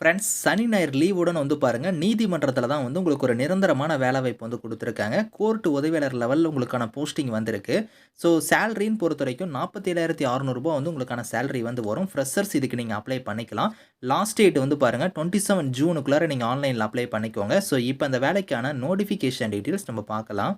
Friends சனி ஞாயிறு லீவுடன் வந்து பாருங்கள் நீதிமன்றத்தில் தான் வந்து உங்களுக்கு ஒரு நிரந்தரமான வேலை வாய்ப்பு வந்து கொடுத்துருக்காங்க. கோர்ட் உதவியாளர் லெவலில் உங்களுக்கான போஸ்டிங் வந்திருக்கு. ஸோ சேலரின்னு பொறுத்த வரைக்கும் நாற்பத்தி ஏழாயிரத்தி அறநூறுபா வந்து உங்களுக்கான சேலரி வந்து வரும். ஃப்ரெஷர்ஸ் இதுக்கு நீங்கள் அப்ளை பண்ணிக்கலாம். லாஸ்ட் டேட் வந்து பாருங்கள் டுவெண்ட்டி செவன் ஜூனுக்குள்ளார நீங்கள் ஆன்லைனில் அப்ளை பண்ணிக்கோங்க. ஸோ இப்போ அந்த வேலைக்கான நோட்டிஃபிகேஷன் டீட்டெயில்ஸ் நம்ம பார்க்கலாம்.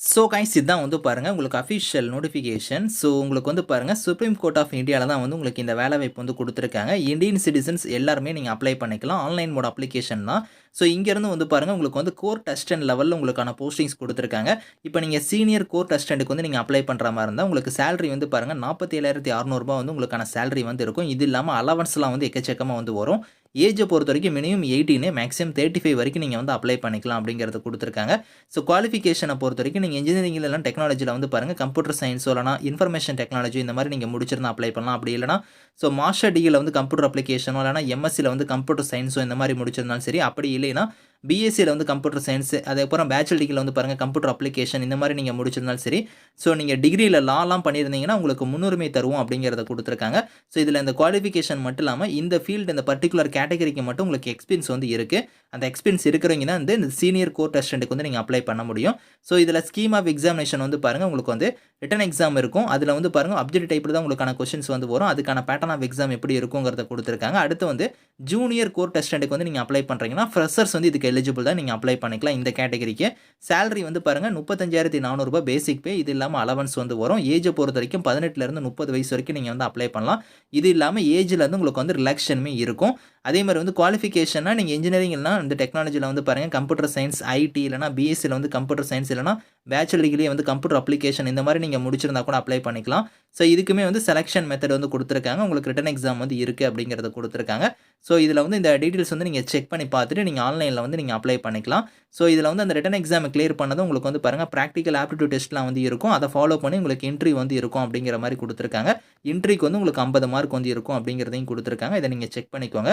ஸோ கைஸ் இதுதான் வந்து பாருங்கள் உங்களுக்கு அஃபிஷியல் நோட்டிஃபிகேஷன் ஸோ உங்களுக்கு வந்து பாருங்கள் சுப்ரீம் கோர்ட் ஆஃப் இந்தியாவில் தான் வந்து உங்களுக்கு இந்த வேலை வாய்ப்பு வந்து கொடுத்துருக்காங்க. இந்தியன் சிட்டிசன்ஸ் எல்லாருமே நீங்கள் அப்ளை பண்ணிக்கலாம். ஆன்லைன் மோட் அப்ளிகேஷன் தான். ஸோ இங்கேருந்து வந்து பாருங்கள் உங்களுக்கு வந்து கோர்ட் அஸ்டன்ட் லெவலில் உங்களுக்கான போஸ்டிங்ஸ் கொடுத்துருக்காங்க. இப்போ நீங்கள் சீனியர் கோர்ட் அஸ்டண்ட்டுக்கு வந்து நீங்கள் அப்ளை பண்ணுற மாதிரி இருந்தால் உங்களுக்கு சேலரி வந்து பாருங்கள் நாற்பத்தி ஏழாயிரத்தி அறநூறுபா வந்து உங்களுக்கான சேலரி வந்து இருக்கும். இது இல்லாமல் அலவன்ஸ்லாம் வந்து எக்கச்சக்கமாக வந்து வரும். ஏஜை பொறுத்த வரைக்கும் minimum eighteen maximum thirty five வரைக்கும் நீங்கள் வந்து அப்ளை பண்ணிக்கலாம் அப்படிங்கிறத கொடுத்துருக்காங்க. ஸோ குவாலிஃபிகேஷனை பொறுத்த வரைக்கும் நீங்கள் இன்ஜினியரிங் இல்லைனா டெக்னாலஜியில் வந்து பாருங்கள் கம்ப்யூட்டர் சயின்ஸோ இல்லைனா இன்ஃபர்மேஷன் டெக்னாலஜி இந்த மாதிரி நீங்கள் முடிச்சிருந்தா அப்ளை பண்ணலாம். அப்படி இல்லைனா ஸோ மாஸ்டர் டிகிரியில் வந்து கம்ப்யூட்டர் அப்ளிகேஷனோ இல்லைனா எம்எஸ்சியில் வந்து கம்ப்யூட்டர் சயின்ஸோ இந்த மாதிரி முடிச்சிருந்தாலும் சரி அப்படி இல்லைனா பிஎஸ்சியில் வந்து கம்ப்யூட்டர் சயின்ஸ் அதுக்கப்புறம் பேச்சுலர் டிகிரியில் வந்து பாருங்கள் கம்ப்யூட்டர் அப்ளிகேஷன் இந்த மாதிரி நீங்கள் முடிச்சிருந்தாலும் சரி ஸோ நீங்கள் டிகிரியில் லாலாம் பண்ணியிருந்தீங்கன்னா உங்களுக்கு முன்னுரிமை தருவோம் அப்படிங்கிறத கொடுத்துருக்காங்க. ஸோ இதில் இந்த குவாலிஃபிகேஷன் மட்டும் இல்லாமல் இந்த ஃபீல்டு இந்த பர்டிகுலர் கேட்டகரிக்கு மட்டும் உங்களுக்கு எக்ஸ்பீரியன்ஸ் வந்து இருக்குது அந்த எக்ஸ்பீரியன்ஸ் இருக்கிறவங்க தான் வந்து இந்த சீனியர் கோர்ட் அசிஸ்டண்ட்டுக்கு வந்து நீங்கள் அப்ளை பண்ண முடியும். ஸோ இதில் ஸ்கீம் ஆஃப் எக்ஸாமினேஷன் வந்து பாருங்கள் உங்களுக்கு வந்து ரிட்டன் எக்ஸாம் இருக்கும். அதில் வந்து பாருங்கள் அப்ஜெக்ட் டைப்பில் தான் உங்களுக்கான கொஷின்ஸ் வந்து வரும். அதுக்கான பேட்டர்ன் ஆஃப் எக்ஸாம் எப்படி இருக்குங்கிறத கொடுத்துருக்காங்க. அடுத்து வந்து ஜூனியர் கோர்ட் டெஸ்டண்ட்டுக்கு வந்து நீங்கள் அப்ளை பண்ணுறீங்கன்னா ஃப்ரெஷர்ஸ் வந்து இதுக்கு எலிஜிபிள் தான் நீங்கள் அப்ளை பண்ணிக்கலாம் இந்த கேட்டகரிக்கு சேலரி வந்து பாருங்கள் முப்பத்தஞ்சாயிரத்தி நானூறுபா பேசிக் பே இது இல்லாமல் அலவன்ஸ் வந்து வரும். ஏஜை பொறுத்த வரைக்கும் பதினெட்டுலேருந்து முப்பது வயசு வரைக்கும் நீங்கள் வந்து அப்ளை பண்ணலாம். இது இல்லாமல் ஏஜில் வந்து உங்களுக்கு வந்து ரிலாக்ஷனுமே இருக்கும். அதே மாதிரி வந்து குவாலிஃபிகேஷனாக நீங்கள் இன்ஜினியரிங் இல்லைனா இந்த டெக்னாலஜியில் வந்து பாருங்கள் கம்ப்யூட்டர் சயின்ஸ் ஐடி இல்லைனா பிஎஸ்சியில் வந்து கம்ப்யூட்டர் சயின்ஸ் இல்லைனா பேச்சுலர் டிகிரியே வந்து கம்ப்யூட்டர் அப்ளிகேஷன் இந்த மாதிரி நீங்கள் முடிச்சிருந்தா கூட அப்ளை பண்ணிக்கலாம். ஸோ இதுக்குமே வந்து செலெக்ஷன் மெத்தட் வந்து கொடுத்துருக்காங்க. உங்களுக்கு ரிட்டன் எக்ஸாம் வந்து இருக்குது அப்படிங்கிறத கொடுத்துருக்காங்க. ஸோ இதில் வந்து இந்த டீட்டெயில்ஸ் வந்து நீங்கள் செக் பண்ணி பார்த்துட்டு நீங்கள் ஆன்லைனில் வந்து நீங்கள் அப்ளை பண்ணிக்கலாம். ஸோ இதில் வந்து அந்த ரிட்டன் எக்ஸாம் கிளியர் பண்ணதும் உங்களுக்கு வந்து பாருங்கள் ப்ராக்டிக்கல் ஆப்டிடியூட் டெஸ்ட்லாம் வந்து இருக்கும். அதை ஃபாலோ பண்ணி உங்களுக்கு இன்ட்ரி வந்து இருக்கும் அப்படிங்கிற மாதிரி கொடுத்துருக்காங்க. இன்ட்ரிக்கு வந்து உங்களுக்கு ஐம்பது மார்க் வந்து இருக்கும் அப்படிங்கிறதையும் கொடுத்துருக்காங்க. இதை நீங்கள் செக் பண்ணிக்கோங்க.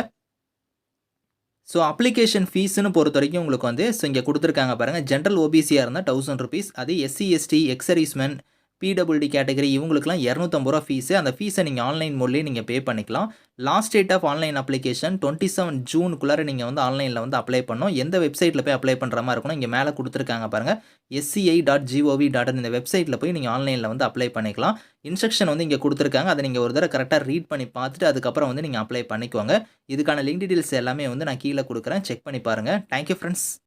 ஸோ அப்ளிகேஷன் ஃபீஸ்னு பொறுத்த வரைக்கும் உங்களுக்கு வந்து ஸோ இங்கே கொடுத்துருக்காங்க பாருங்கள் ஜென்ரல் ஓபிசியாக இருந்தால் தௌசண்ட் ருபீஸ் அது எஸ்சி எஸ்டி எக்ஸரிஸ்மென் பிடபிள்டி கேட்டகரி இவங்களுக்குலாம் இரநூத்தம்பது ரூபா ஃபீஸு அந்த ஃபீஸை நீங்கள் ஆன்லைன் மூலியே நீங்கள் பே பண்ணிக்கலாம். Last date of online application twenty seven ஜூனுக்குள்ளார நீங்கள் வந்து ஆன்லைனில் வந்து அப்ளை பண்ணணும். எந்த வெப்சைட்டில் போய் அப்ளை பண்ணுற மாதிரி இருக்கணும் இங்கே மேலே கொடுத்துருக்காங்க பாருங்கள் எஸ்சிஐ டாட் ஜிஓவி டாட் இந்த வெப்சைட்டில் போய் நீங்கள் ஆன்லைனில் வந்து அப்ளை பண்ணிக்கலாம். இன்ஸ்ட்ரக்ஷன் வந்து இங்கே கொடுத்துருக்காங்க. அதை நீங்கள் ஒரு தடவை கரெக்டாக ரீட் பண்ணி பார்த்துட்டு அதுக்கப்புறம் வந்து நீங்கள் அப்ளை பண்ணிக்கோங்க. இதுக்கான லிங்க் டீட்டெயில்ஸ் எல்லாமே வந்து நான் கீழே கொடுக்குறேன். செக் பண்ணி பாருங்கள் தேங்க்யூ ஃப்ரெண்ட்ஸ்